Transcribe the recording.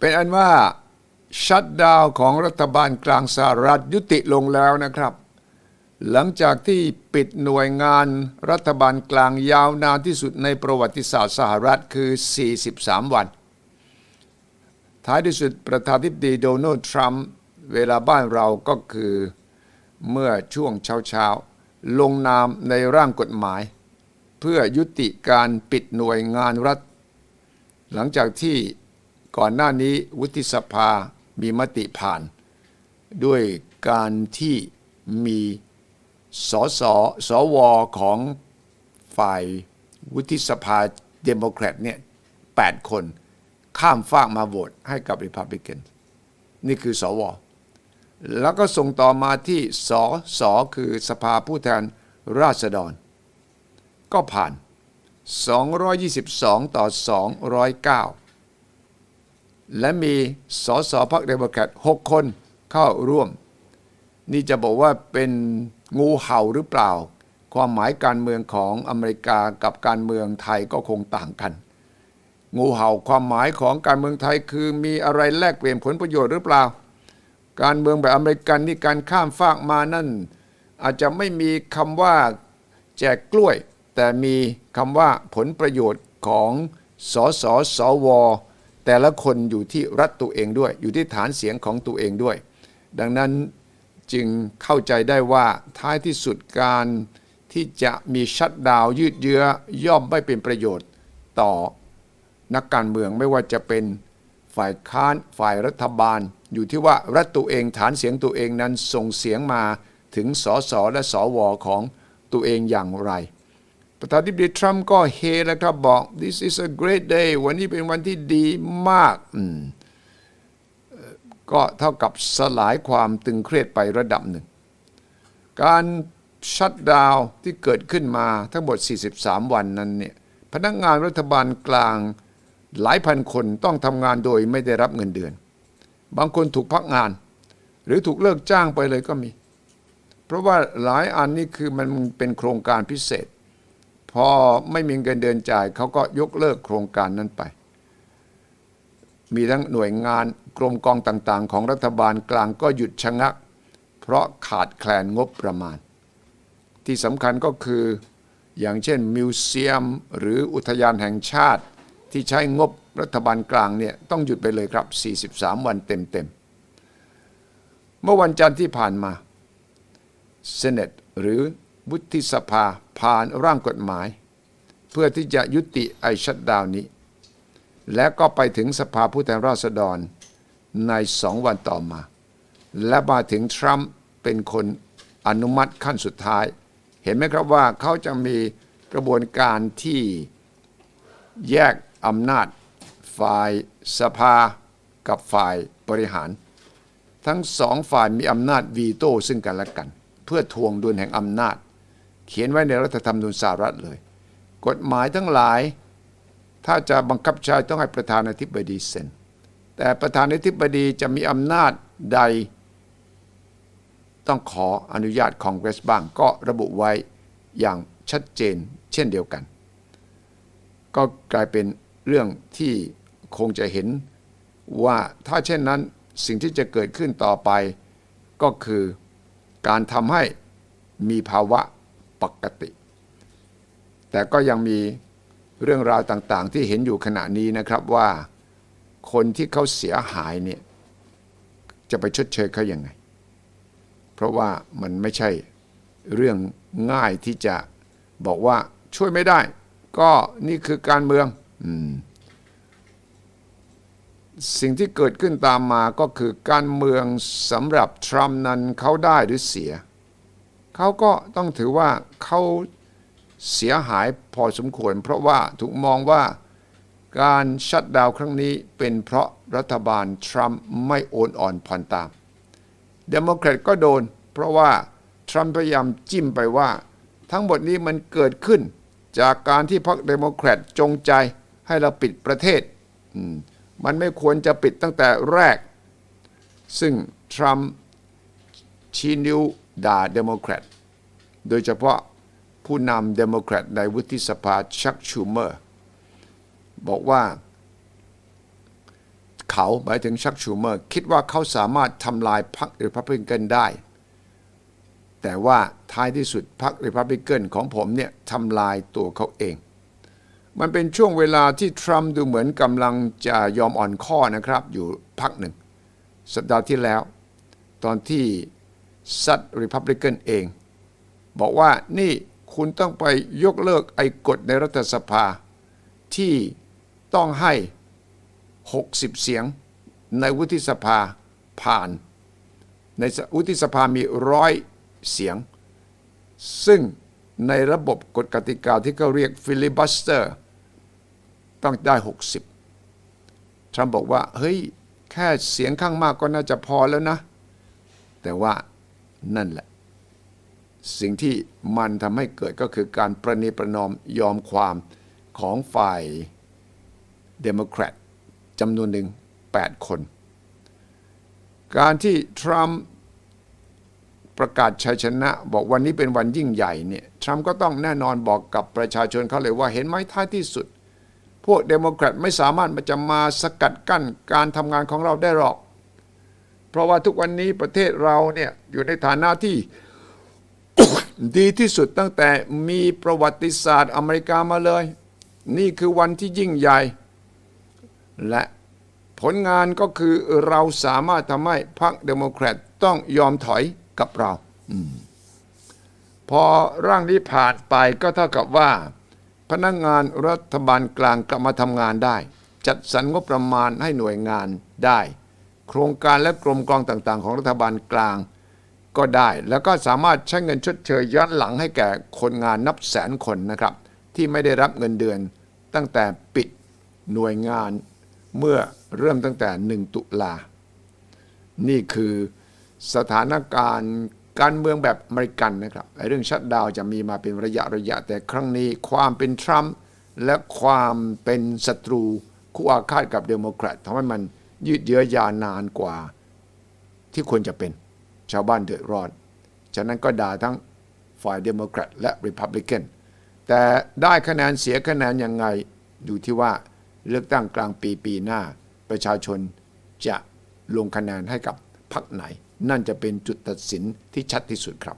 เป็นอันว่าชัดดาวของรัฐบาลกลางสหรัฐยุติลงแล้วนะครับ หลังจากที่ปิดหน่วยงานรัฐบาลกลางยาวนานที่สุดในประวัติศาสตร์สหรัฐคือ 43 วัน ท้ายที่สุดประธานาธิบดีโดนัลด์ทรัมป์เวลาบ้านเราก็คือเมื่อช่วงเช้าๆ ลงนามในร่างกฎหมาย เพื่อยุติการปิดหน่วยงานรัฐ หลังจากที่ ก่อนหน้านี้วุฒิสภามีมติผ่าน ด้วยการที่มีสสสวของฝ่ายวุฒิสภาเดโมแครตเนี่ย8คน ข้ามฟากมาโหวตให้กับริพับลิกันนี่คือสว แล้วก็ส่งต่อมาที่สสคือสภาผู้แทนราษฎร ก็ผ่าน 222 ต่อ 209 และมีสสพรรคเดโมแครต6คนเข้าร่วม นี่จะบอกว่าเป็นงูเห่าหรือเปล่า ความหมายการเมืองของอเมริกากับการเมืองไทยก็คงต่างกัน งูเห่าความหมายของการเมืองไทยคือมีอะไรแลกเปลี่ยนผลประโยชน์หรือเปล่า การเมืองแบบอเมริกันนี่การข้ามฟากมานั่น อาจจะไม่มีคำว่าแจกกล้วย แต่มีคำว่าผลประโยชน์ของสสสว แต่ละคนอยู่ที่รัฐตัวเองด้วย อยู่ที่ฐานเสียงของตัวเองด้วย ดังนั้นจึงเข้าใจได้ว่าท้ายที่สุดการที่จะมีชัดดาวยืดเยื้อย่อมไม่เป็นประโยชน์ต่อนักการเมืองไม่ว่าจะเป็นฝ่ายค้านฝ่ายรัฐบาล อยู่ที่ว่ารัฐตัวเองฐานเสียงตัวเองนั้นส่งเสียงมาถึงสสและสวของตัวเองอย่างไร ประธานาธิบดีทรัมป์ก็เฮแล้วครับบอก this is a great day วันนี้เป็นวันที่ดีมากอืมก็เท่ากับสลายความตึงเครียดไประดับหนึ่ง การชัดดาวน์ที่เกิดขึ้นมาทั้งหมด 43 วันนั้นเนี่ยพนักงานรัฐบาลกลางหลายพันคนต้องทำงานโดยไม่ได้รับเงินเดือน บางคนถูกพักงาน หรือถูกเลิกจ้างไปเลยก็มี เพราะว่าหลายอันนี่คือมันเป็นโครงการพิเศษ พอไม่มีเงินเดือนจ่ายเขาก็ยกเลิกโครงการนั้นไป มีทั้งหน่วยงานกรมกองต่างๆ ของรัฐบาลกลางก็หยุดชะงัก เพราะขาดแคลนงบประมาณ ที่สำคัญก็คืออย่างเช่นมิวเซียมหรืออุทยานแห่งชาติที่ใช้งบรัฐบาลกลางเนี่ยต้องหยุดไปเลยครับ 43 วันเต็มๆ เมื่อวันจันทร์ที่ผ่านมาเซเนตหรือ วุฒิสภาผ่านร่างกฎหมาย เพื่อที่จะยุติไอชัดดาวนี้ และก็ไปถึงสภาผู้แทนราษฎรในสองวันต่อมา และมาถึงทรัมป์เป็นคนอนุมัติขั้นสุดท้าย เห็นไหมครับว่าเขาจะมีกระบวนการที่แยกอำนาจ ฝ่ายสภากับฝ่ายบริหาร ทั้งสองฝ่ายมีอำนาจวีโต้ซึ่งกันและกัน เพื่อทวงดุลแห่งอำนาจ เขียนไว้ในรัฐธรรมนูญสหรัฐเลย กฎหมายทั้งหลาย ถ้าจะบังคับใช้ต้องให้ประธานาธิบดีเซ็น แต่ประธานาธิบดีจะมีอำนาจใด ต้องขออนุญาตคองเกรสบ้างก็ระบุไว้อย่างชัดเจนเช่นเดียวกัน ก็กลายเป็นเรื่องที่คงจะเห็นว่าถ้าเช่นนั้นสิ่งที่จะเกิดขึ้นต่อไปก็คือการทำให้มีภาวะ ปกติ แต่ก็ยังมีเรื่องราวต่างๆ ที่เห็นอยู่ขณะนี้นะครับว่าคนที่เขาเสียหายเนี่ยจะไปชดเชยเขาอยังไง เพราะว่ามันไม่ใช่เรื่องง่ายที่จะบอกว่าช่วยไม่ได้ ก็นี่คือการเมืองอสิ่งที่เกิดขึ้นตามมาก็คือการเมืองสำหรับทรัมป์นั้นเขาได้หรือเสีย เขาก็ต้องถือว่าเขาเสียหายพอสมควร เพราะว่าถูกมองว่าการชัดดาวครั้งนี้เป็นเพราะรัฐบาลทรัมป์ไม่โอนอ่อนผ่อนตามเดโมแครตก็โดน เพราะว่าทรัมป์พยายามจิ้มไปว่า ทั้งหมดนี้มันเกิดขึ้น จากการที่พรรคเดโมแครตจงใจให้เราปิดประเทศ มันไม่ควรจะปิดตั้งแต่แรก ซึ่งทรัมป์ชี้นิ้ว ด่าเดโมแครตโดยเฉพาะผู้นำเดโมแครตในวุฒิสภาชักชูเมอร์ บอกว่าเขาหมายถึงชักชูเมอร์ คิดว่าเขาสามารถทำลายพรรคริพับลิกันได้ แต่ว่าท้ายที่สุดพรรคริพับลิกันของผมเนี่ยทำลายตัวเขาเอง มันเป็นช่วงเวลาที่ทรัมป์ดูเหมือนกำลังจะยอมอ่อนข้อนะครับ อยู่พักหนึ่ง สัปดาห์ที่แล้ว ตอนที่ ซัดริพับลิกันเอง บอกว่านี่คุณต้องไปยกเลิกไอ้กฎในรัฐสภา ที่ต้องให้ 60 เสียงในวุฒิสภาผ่าน ในวุฒิสภามีร้อยเสียง ซึ่งในระบบกฎกติกาที่เขาเรียกฟิลิบัสเตอร์ ต้องได้ 60 ทรัมป์บอกว่า เฮ้ย แค่เสียงข้างมากก็น่าจะพอแล้วนะ แต่ว่า นั่นแหละ สิ่งที่มันทำให้เกิดก็คือการประนีประนอมยอมความของฝ่ายเดโมแครตจำนวนหนึ่ง 8 คน การที่ทรัมป์ประกาศชัยชนะ บอกวันนี้เป็นวันยิ่งใหญ่เนี่ยทรัมป์ก็ต้องแน่นอนบอกกับประชาชนเขาเลยว่าเห็นไหมท้ายที่สุด พวกเดโมแครตไม่สามารถมาจะมาสกัดกั้นการทำงานของเราได้หรอก เพราะว่าทุกวันนี้ประเทศเราเนี่ยอยู่ในฐานะที่ ดีที่สุดตั้งแต่มีประวัติศาสตร์อเมริกามาเลย นี่คือวันที่ยิ่งใหญ่ และผลงานก็คือเราสามารถทำให้พรรคเดโมแครตต้องยอมถอยกับเราอพอร่างนี้ผ่านไปก็เท่ากับว่า พนักงานรัฐบาลกลางกลับมาทำงานได้ จัดสรรงบประมาณให้หน่วยงานได้ โครงการและกรมกองต่างๆ ของรัฐบาลกลางก็ได้ แล้วก็สามารถใช้เงินชดเชยย้อนหลังให้แก่คนงานนับแสนคนนะครับ ที่ไม่ได้รับเงินเดือนตั้งแต่ปิดหน่วยงานเมื่อเริ่มตั้งแต่ 1 ตุลา นี่คือสถานการณ์การเมืองแบบอเมริกันนะครับไอ้เรื่องชัดดาวจะมีมาเป็นระยะระยะแต่ครั้งนี้ความเป็นทรัมป์และความเป็นศัตรูคู่อาฆาตกับเดโมแครตทำให้มัน ยืดเยื้อยาวนานกว่าที่ควรจะเป็น ชาวบ้านเดือดร้อน ฉะนั้นก็ด่าทั้งฝ่ายเดโมแครตและริพับลิกันแต่ได้คะแนนเสียคะแนนยังไงดูที่ว่าเลือกตั้งกลางปีปีหน้า ประชาชนจะลงคะแนนให้กับพรรคไหน นั่นจะเป็นจุดตัดสินที่ชัดที่สุดครับ